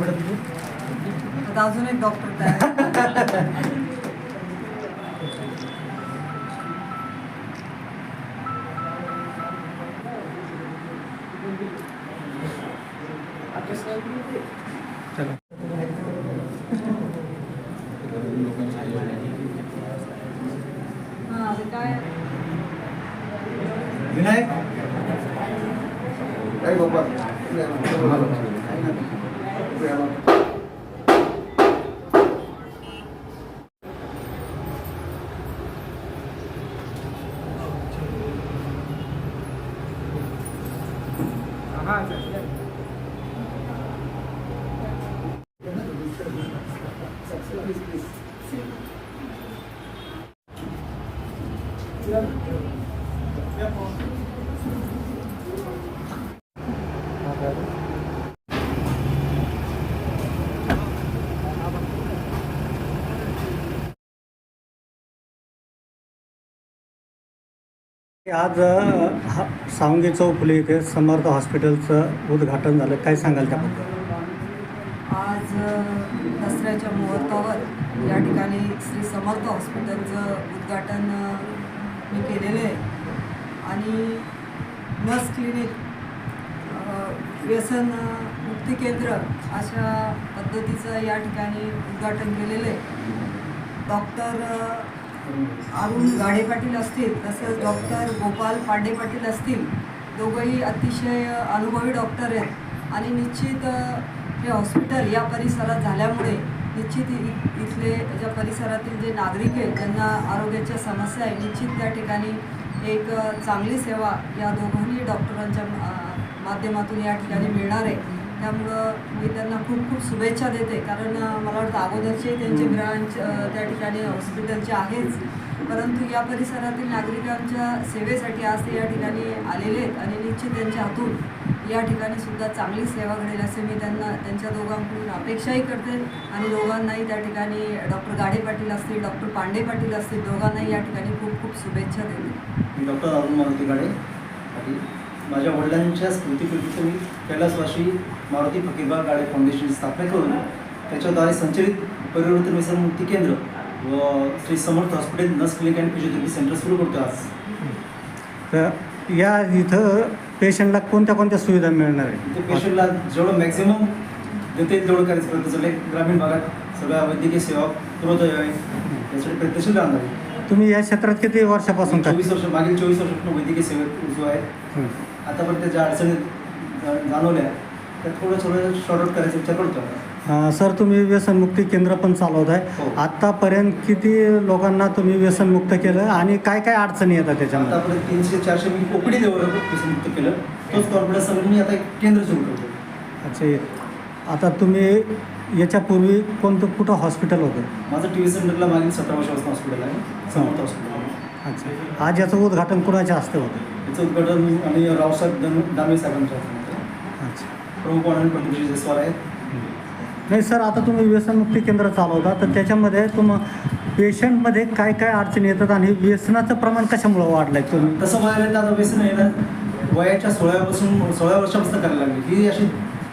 बेटा तुझी आता अजून एक डॉक्टर तयार चला हा ते काय विनायक काय बाबा आज हा- सावंगी चौफुली येथे समर्थ हॉस्पिटलचं उद्घाटन झालं. काय सांगाल त्याबद्दल? आज दसऱ्याच्या मुहूर्तावर या ठिकाणी श्री समर्थ हॉस्पिटलचं उद्घाटन मी केलेलं आहे. आणि नर्स क्लिनिक व्यसन मुक्ती केंद्र अशा पद्धतीचं या ठिकाणी उद्घाटन केलेलं आहे. डॉक्टर अरुण गाडे पाटील असतील तसंच डॉक्टर गोपाल पांडे पाटील असतील दोघंही अतिशय अनुभवी डॉक्टर आहेत. आणि निश्चित हे हॉस्पिटल या परिसरात झाल्यामुळे निश्चित इ- इथले ज्या परिसरातील जे नागरिक आहेत ज्यांना आरोग्याच्या समस्या आहे निश्चित त्या ठिकाणी एक चांगली सेवा या दोघांनी डॉक्टरांच्या माध्यमातून या ठिकाणी मिळणार आहे. त्यामुळं मी त्यांना खूप खूप शुभेच्छा देते. कारण मला वाटतं अगोदरचे त्यांचे ब्रांच त्या ठिकाणी हॉस्पिटलचे आहेच. परंतु या परिसरातील नागरिकांच्या सेवेसाठी आज ते या ठिकाणी आलेले आहेत आणि निश्चित त्यांच्या हातून या ठिकाणी सुद्धा चांगली सेवा घडेल असे मी त्यांना त्यांच्या दोघांकडून अपेक्षाही करते. आणि दोघांनाही त्या ठिकाणी डॉक्टर गाडे पाटील असतील डॉक्टर पांडे पाटील असतील दोघांनाही या ठिकाणी खूप खूप शुभेच्छा देते. डॉक्टर अरुण मारुती गाडे माझ्या वडिलांच्या स्मृतीपूर्ती मी कैलासवासी मारुती फकीरबाग गाडे फाउंडेशनची स्थापना करून त्याच्याद्वारे संचलित परिवर्तन व्यसन मुक्ती केंद्र व Shri Samarth hospital nurse clinic and physiotherapy centre सुरू करतो आज. तर या इथं पेशंटला कोणत्या कोणत्या सुविधा मिळणार ते आहे पेशंटला जेवढं मॅक्झिमम देता येईल तेवढं करायचं. प्रयत्न चालू आहे ग्रामीण भागात सगळ्या वैद्यकीय सेवा पुरवतो आहे यासाठी प्रयत्नशील राहणार आहे. तुम्ही या क्षेत्रात किती वर्षापासून चोवीस वर्ष मागील चोवीस वर्षापासून वैद्यकीय सेवेत रुजू आहे. आतापर्यंत ज्या अडचणी जा- जाणवल्या थोडं थोडं शॉर्ट आउट करायचा विचार करतो अ, सर तुम्ही व्यसनमुक्ती केंद्र पण चालवत आहे हो. आतापर्यंत किती लोकांना तुम्ही व्यसनमुक्त केलं आणि काय काय अडचणी येतात त्याच्यामध्ये? आतापर्यंत तीनशे चारशे मी लेवलवर व्यसनमुक्त केलं. तोच कॉन्फिडन्स समोर मी आता एक केंद्र सुरू करतो अच्छा हे- आता तुम्ही याच्यापूर्वी कोणतं कुठं हॉस्पिटल होतं? माझं टी व्ही सेंटरला मागील सतरा वर्षापासून हॉस्पिटल आहे. समर्थ हॉस्पिटल अच्छा. आज याचं उद्घाटन कुणाच्या हस्ते होतं? याचं उद्घाटन आणि रावसाहेब दन दानवे साहेबांच्या प्रमुख पंतप्रधान जयस्वाल आहेत. नाही सर आता तुम्ही व्यसनमुक्ती केंद्र चालवता तर त्याच्यामध्ये तुम पेशंटमध्ये काय काय अडचणी येतात आणि व्यसनाचं प्रमाण कशामुळं वाढलं आहे तुम्ही? तसं बघायला गेलं तर आता व्यसन आहे ना वयाच्या सोळापासून सोळा वर्षापासून करायला लागली. ही अशी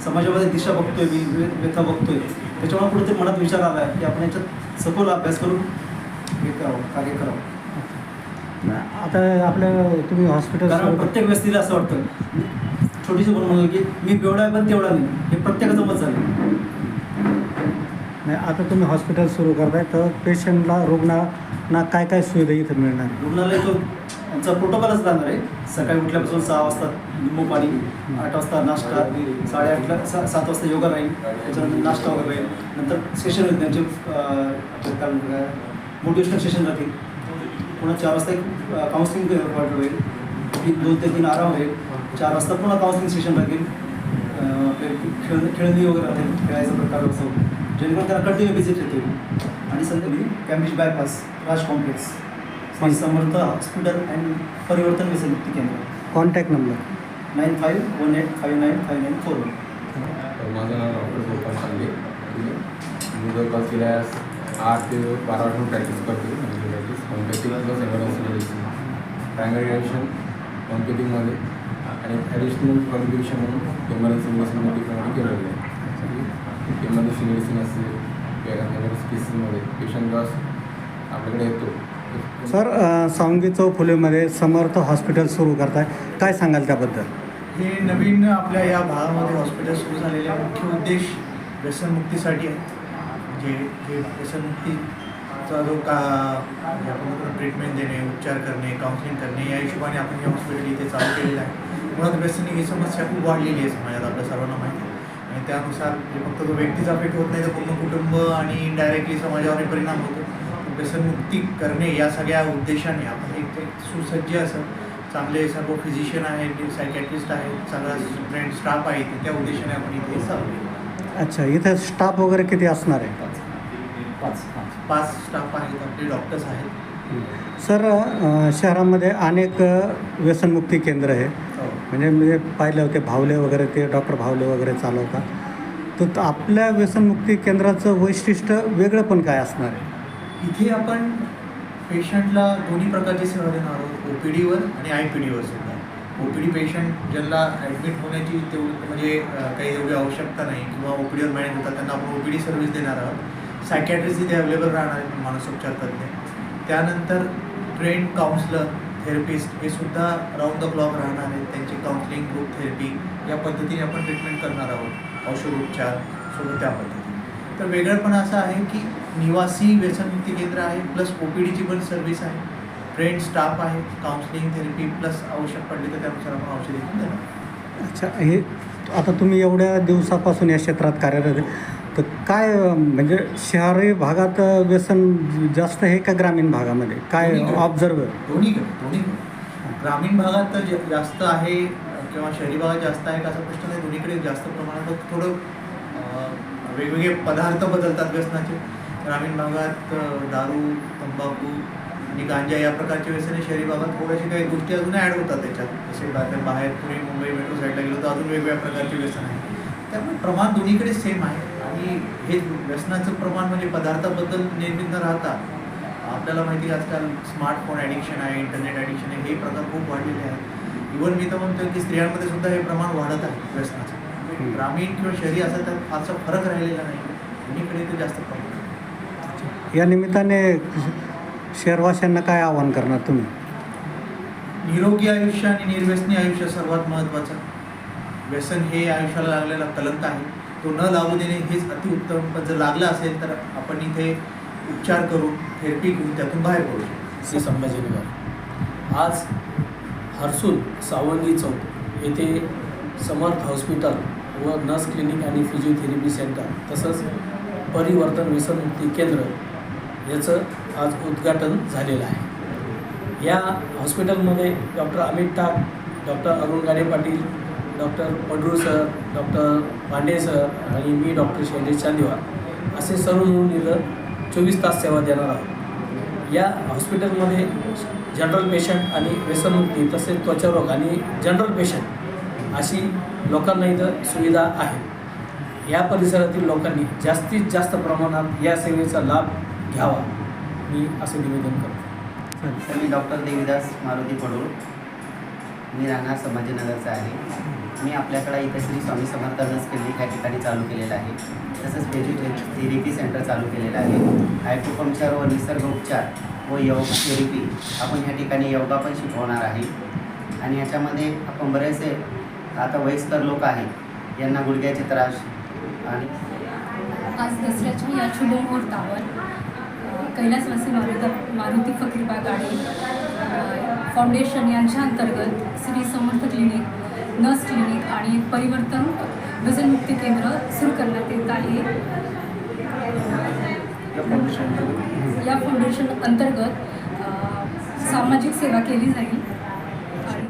समाजामध्ये दिशा बघतोय मी व्य- व्यथा बघतोय. त्याच्यामुळे कुठेतरी मनात विचार आला आहे की आपण याच्यात सखोल अभ्यास करून हे करावं कार्य करावं. आता आपल्या तुम्ही हॉस्पिटल कारण प्रत्येक व्यक्तीला असं वाटतं छोटीशी बोलून म्हणलं की मी बेवडा आहे पण तेवढा नाही. हे प्रत्येकाचं मत झालं. नाही आता तुम्ही हॉस्पिटल सुरू करताय तर पेशंटला रुग्णांना काय काय सुविधा इथं मिळणार? रुग्णालय तो आमचा प्रोटोकॉलच राहणार आहे. सकाळी उठल्यापासून सहा वाजता लिंबू पाणी आठ वाजता नाश्ता साडेआठला सा सात वाजता योगा राहील त्याच्यानंतर नाश्ता वगैरे राहील. नंतर सेशन होईल त्यांचे आपलं म्हणतो मोटिवेशनल सेशन राहतील. पुन्हा चार वाजता एक काउन्सिलिंग पार्ट होईल. तीन दोन ते तीन आराम होईल. चार वाजता पुन्हा काउन्सिलिंग सेशन आपले खेळ खेळणी वगैरे राहतील खेळायचा प्रकार असो. जेणेकरून त्याला कंटिन्यू विजिट येतील. आणि संध्याकाळी Cambridge bypass Raj complex Shri Samarth hospital and परिवर्तन व्यसनमुक्ती केंद्र. Contact number nine five one eight five nine five nine four one माझं नाव डॉक्टर गोपाल सांगे मी जवळपास गेल्या आठ ते बारा वर्ष प्रॅक्टिस करतो homeopathy plus emergency medicine primary graduation होमिओपॅथीमध्ये आणि ॲडिशनल क्वालिफिकेशन म्हणून एमर्जन्सी मेडिसिन डिप्लोमा केलेलं आहे एमर्जन्सी मेडिसिन असेल किंवा एमर्जन्सी केसेसमध्ये पेशंट लॉस आपल्याकडे येतो. सर सावंगी चौक फुलेमध्ये समर्थ हॉस्पिटल सुरू करताय. काय सांगाल त्याबद्दल? हे नवीन आपल्या या भागामध्ये हॉस्पिटल सुरू झालेले मुख्य उद्देश व्यसनमुक्तीसाठी आहे. म्हणजे हे चा जो का आपण ट्रीटमेंट देणे उपचार करणे काउन्सिलिंग करणे या हिशोबाने आपण हे हॉस्पिटल इथे चालू केलेलं आहे. मुळात व्यसनी ही समस्या खूप वाढलेली आहे समाजात आपल्या सर्वांना माहिती आहे. आणि त्यानुसार जे फक्त तो व्यक्तीचा अफेक्ट होत नाही तर पूर्ण कुटुंब आणि इनडायरेक्टली समाजावरही परिणाम होतो. व्यसनमुक्ती करणे या सगळ्या उद्देशाने आपण एक सुसज्ज असं चांगले सर्व फिजिशियन आहेत सायकॅट्रिस्ट आहेत सगळा ट्रेंड स्टाफ आहे त्या उद्देशाने आपण इथे चालू अच्छा इथे स्टाफ वगैरे किती असणार आहे? पाच पाच. पाच स्टाफ आहेत आपले डॉक्टर्स आहेत. सर शहरामध्ये अनेक व्यसनमुक्ती केंद्र आहे. म्हणजे मी पाहिले होते भावले वगैरे ते डॉक्टर भावले वगैरे चालवतात. तर त- आपल्या व्यसनमुक्ती केंद्राचं वैशिष्ट्य वेगळं पण काय असणार आहे? इथे आपण पेशंटला दोन्ही प्रकारची सेवा देणार आहोत. ओ पी डीवर आणि आय पी डीवर सुद्धा. ओ पी डी पेशंट ज्यांना ॲडमिट होण्याची तेवढी म्हणजे काही एवढी आवश्यकता नाही किंवा ओ पी डीवर मॅनेज होतात त्यांना आपण ओ पी डी सर्व्हिस देणार आहोत. सायकॅट्रिस्ट इथे अवेलेबल राहणार आहेत मानसोपचार तज्ञ त्यानंतर ट्रेन काउन्सलर थेरपिस्ट हे सुद्धा राऊंड द क्लॉक राहणार आहेत. त्यांची काउन्सिलिंग ग्रुप थेरपी या पद्धतीने आपण ट्रीटमेंट करणार आहोत. औषधोपचार सोबत त्या पद्धतीने. तर वेगळंपण असं आहे की निवासी व्यसनमुक्ती केंद्र आहे प्लस ओ पी डीची पण सर्व्हिस आहे. ट्रेन स्टाफ आहे काउन्सिलिंग थेरपी प्लस आवश्यक पडली तर त्यानुसार आपण औषधी देणार अच्छा हे आता तुम्ही एवढ्या दिवसापासून या क्षेत्रात कार्यरत आहे. तर काय म्हणजे शहरी भागात व्यसन जास्त आहे का ग्रामीण भागामध्ये? काय. ऑब्झर्व दोन्हीकडे दोन्हीकडे. ग्रामीण भागात तर ज- जास्त आहे किंवा शहरी भागात जास्त आहे का असा प्रश्न नाही दोन्हीकडे जास्त प्रमाणात थोडं वेगवेगळे पदार्थ बदलतात व्यसनाचे. ग्रामीण भागात दारू तंबाखू आणि गांजा या प्रकारचे व्यसने शहरी भागात थोड्याशा काही गोष्टी अजून ॲड होतात त्याच्यात. जसे बाहेर पुणे मुंबई मेट्रो साईडला गेलो तर अजून वेगवेगळ्या प्रकारचे व्यसन आहे. त्यामुळे प्रमाण दोन्हीकडे सेम आहे. आणि हे व्यसनाचं प्रमाण म्हणजे पदार्थाबद्दल निर्मित न राहता आपल्याला माहिती आहे आजकाल स्मार्टफोन ॲडिक्शन आहे इंटरनेट ॲडिक्शन आहे हे प्रकार खूप वाढलेले आहेत. इवन मी तर म्हणतो की स्त्रियांमध्ये सुद्धा हे प्रमाण वाढत आहे व्यसनाचं. ग्रामीण किंवा शहरी असा तर फारसा फरक राहिलेला नाही. दोन्हीकडे ते जास्त प्रमाण. या निमित्ताने शहरवासियांना काय आवाहन करणार तुम्ही? निरोगी आयुष्य आणि निर्व्यसनी आयुष्य सर्वात महत्त्वाचं व्यसन हे आयुष्याला लागलेला कलंक आहे. तो न लागू देणे हेच अतिउत्तम पण जर लागलं असेल तर आपण इथे उपचार करून थेरपी घेऊन त्यातून बाहेर पडू श्री संभाजीनगर. आज हर्सूल सावंगी चौक येथे समर्थ हॉस्पिटल व नर्स क्लिनिक आणि फिजिओथेरपी सेंटर तसंच परिवर्तन व्यसनमुक्ती केंद्र याचं आज उद्घाटन झालेलं आहे. या हॉस्पिटलमध्ये doctor Amit Tak doctor Arun Gade Patil doctor Padru sir doctor Pande sir आणि मी डॉक्टर शैलेश चांदिवार असे सर्व मिळून इथं चोवीस तास सेवा देणार आहोत. या हॉस्पिटलमध्ये जनरल पेशंट आणि व्यसनमुक्ती तसेच त्वचारोग आणि जनरल पेशंट अशी लोकांना इथं सुविधा आहे. या परिसरातील लोकांनी जास्तीत जास्त प्रमाणात या सेवेचा लाभ घ्यावा. मी असं निवेदन करतो. मी डॉक्टर देवीदास मारुती पडूळ. मी राहणार संभाजीनगरचा आहे. मी आपल्याकडे इथे श्री स्वामी समर्थ नर्स क्लिनिक या ठिकाणी चालू केलेलं आहे. तसंच फिजिओ थेरपी सेंटर चालू केलेलं आहे. हायपोपंक्चर व निसर्ग उपचार व योग थेरपी आपण ह्या ठिकाणी योगा पण शिकवणार आहे. आणि याच्यामध्ये आपण बरेचसे आता वयस्कर लोक आहेत यांना गुडघ्याचे त्रास आणि आज दसऱ्याच्या या शुभ मुहूर्तावर कैलासवासी मारुती मारुती फकीरबा आणि फाउंडेशन यांच्या अंतर्गत Shri Samarth clinic nurse clinic आणि परिवर्तन व्यसनमुक्ती केंद्र सुरू करण्यात येत आहे. या फाउंडेशन अंतर्गत सामाजिक सेवा केली जाईल.